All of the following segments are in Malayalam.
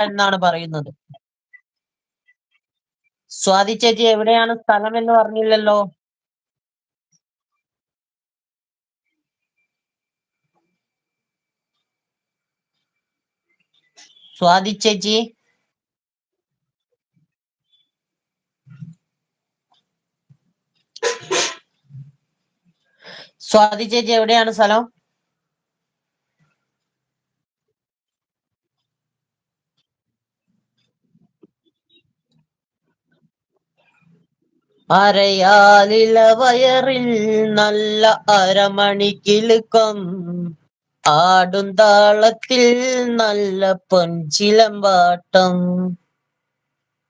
എന്നാണ് പറയുന്നത്. സ്വാതി ചേച്ചി എവിടെയാണ് സ്ഥലം എന്ന് പറഞ്ഞില്ലല്ലോ? സ്വാതി ചേച്ചി? സ്വാതി ചേച്ചി എവിടെയാണ് സ്ഥലം? അരയാലില വയറിൽ നല്ല അരമണിക്കിലുക്കം. ആടും താളത്തിൽ നല്ല പൊൻചിലമ്പാട്ടം.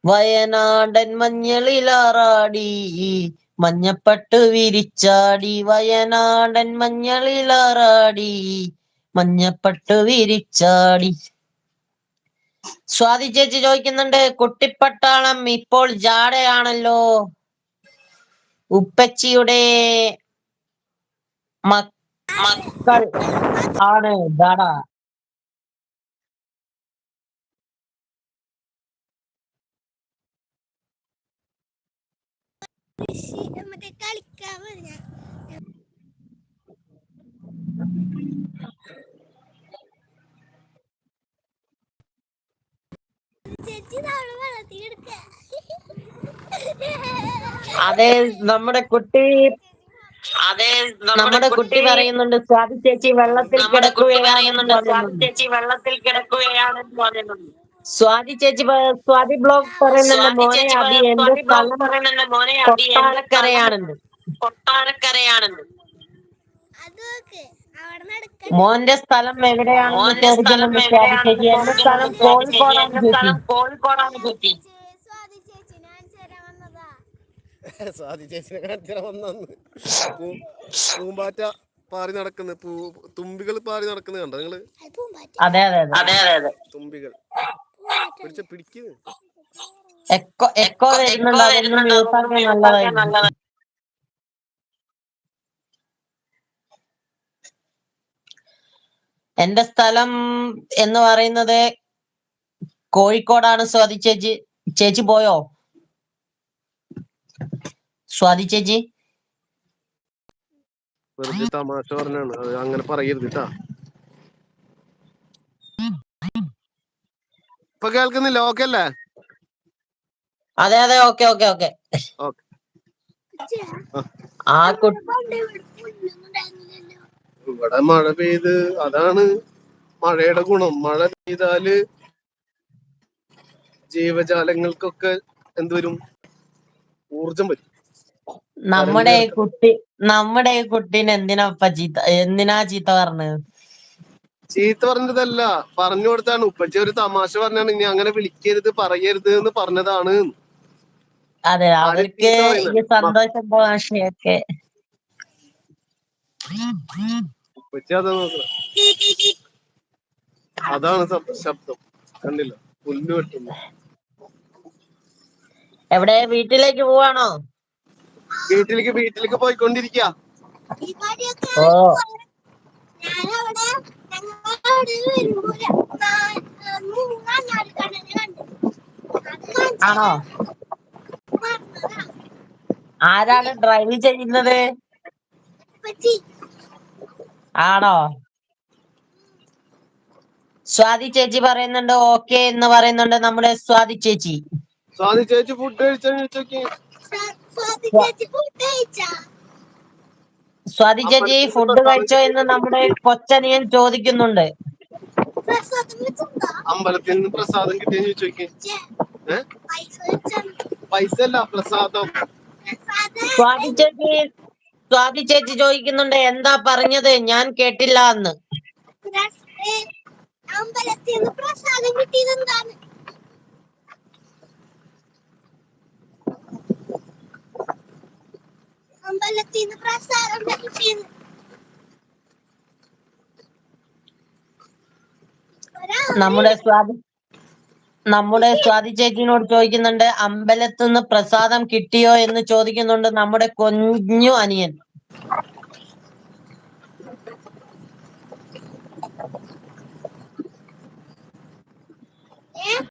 വയനാടൻ മഞ്ഞളിലാറാടി മഞ്ഞപ്പട്ട് വിരിച്ചാടി. വയനാടൻ മഞ്ഞളിലാറാടി മഞ്ഞപ്പട്ട് വിരിച്ചാടി. സ്വാതി ചേച്ചി ചോദിക്കുന്നുണ്ട് കുട്ടിപ്പട്ടാളം ഇപ്പോൾ ജാടയാണല്ലോ? ഉപ്പച്ചിയുടെ മക്കൾ ആണ്. പറഞ്ഞ ചേച്ചി നമ്മൾ വെള്ളത്തിൽ എടുക്ക അതെ നമ്മുടെ കുട്ടി അതെ നമ്മുടെ കുട്ടി പറയുന്നുണ്ട് സ്വാതി ചേച്ചി വെള്ളത്തിൽ കിടക്കുകയാണെന്ന് പറയുന്നുണ്ട് സ്വാതി ചേച്ചി വെള്ളത്തിൽ കിടക്കുകയാണെന്ന് പറയുന്നുണ്ട് സ്വാതി ചേച്ചി സ്വാതി ബ്ലോഗ് പറയുന്നുണ്ട് മോനെ അബി എന്റെ സ്ഥലം കൊട്ടാരക്കരയാണെന്ന്. കൊട്ടാരക്കരയാണെന്ന് മോന്റെ സ്ഥലം എവിടെയാണെന്ന് മോന്റെ സ്ഥലം ചോദിക്കുന്നുണ്ട് സ്വാതി ചേച്ചി എന്റെ സ്ഥലം കോഴിക്കോടാണ് കുട്ടി ചേച്ചി സ്ഥലം കോഴിക്കോടാണ് ചേച്ചി സ്വാതി ചേച്ചി ഞാൻ ചേരാൻ വന്നതാ സ്വാതി ചേച്ചിനെ കാണിച്ചാൽ വന്നു പൂമ്പാറ്റ പാറി നടക്കുന്ന. പൂ തുമ്പികൾ പാറി നടക്കുന്നത് കണ്ടോ നിങ്ങൾ? അതെ അതെ അതെ. അതെ തുമ്പികൾ. പിടിച്ച പിടിക്ക്. Echo echo. എന്റെ സ്ഥലം എന്ന് പറയുന്നത് കോഴിക്കോടാണ്. സ്വാതി ചേച്ചി ചേച്ചി പോയോ? സ്വാതി ചേച്ചി? വെറുതെ തമാശ പറഞ്ഞാണ്. അത് അങ്ങനെ പറയരുത് കേട്ടാ ഇപ്പൊ കേൾക്കുന്നില്ല? ഓക്കെ അല്ലേ? അതെ അതെ ഓക്കെ ഓക്കെ ഓക്കെ. ഓക്കെ. ആ കുട്ടി ഇവിടെ മഴ പെയ്ത് അതാണ് മഴയുടെ ഗുണം. മഴ പെയ്താൽ ജീവജാലങ്ങൾക്കൊക്കെ എന്തുവരും ഊർജം വരും. നമ്മുടെ കുട്ടി നമ്മുടെ കുട്ടീനെ എന്തിനാ ചീത്ത എന്തിനാ ചീത്ത പറഞ്ഞത് ചീത്ത പറഞ്ഞതല്ല പറഞ്ഞു കൊടുത്താണ്. ഉപ്പച്ചി ഒരു തമാശ പറഞ്ഞാണ് ഇനി അങ്ങനെ വിളിക്കരുത് പറയരുത് എന്ന് പറഞ്ഞതാണ്. അതെ അവർക്ക് സന്തോഷം ഭാഷയൊക്കെ ഉപ്പച്ചി അതാ അതാണ് ശബ്- ശബ്ദം. കണ്ടില്ല. പുല്ല് വെട്ടുന്നു. എവിടെ? വീട്ടിലേക്ക് പോവാണോ? വീട്ടിലേക്ക് വീട്ടിലേക്ക് പോയിക്കൊണ്ടിരിക്കുക ഓ ആണോ? ആരാണ് ഡ്രൈവ് ചെയ്യുന്നത്? ആണോ? സ്വാതി ചേച്ചി പറയുന്നുണ്ട് ഓക്കെ എന്ന് പറയുന്നുണ്ട് നമ്മുടെ സ്വാതി ചേച്ചി. സ്വാതി ചേച്ചി ഫുഡ് കഴിച്ചോ ചോദിച്ചോക്കി ചേച്ചി ഫുഡ് കഴിച്ചാ സ്വാതി ചേച്ചി ഫുഡ് കഴിച്ചോ എന്ന് നമ്മുടെ കൊച്ചനിയൻ ചോദിക്കുന്നുണ്ട്. അമ്പലത്തിൽ നിന്ന് പ്രസാദം കിട്ടിയെന്ന് ചോദിച്ചോക്കി ഏ? പൈസ അല്ല പ്രസാദം. പ്രസാദം. സ്വാതി ചേച്ചി സ്വാതി ചേച്ചി ചോദിക്കുന്നുണ്ട് എന്താ പറഞ്ഞത്? ഞാൻ കേട്ടില്ല എന്ന് അമ്പലത്തിൽ നിന്ന് പ്രസാദം കിട്ടിയത് എന്താണ്? അമ്പലത്തിൽ നിന്ന് പ്രസാദം കിട്ടിയത് നമ്മുടെ സ്വാതി നമ്മുടെ സ്വാതി ചേച്ചിനോട് ചോദിക്കുന്നുണ്ട് അമ്പലത്തിൽ നിന്ന് പ്രസാദം കിട്ടിയോ എന്ന് ചോദിക്കുന്നുണ്ട് നമ്മുടെ കൊഞ്ഞു അനിയൻ.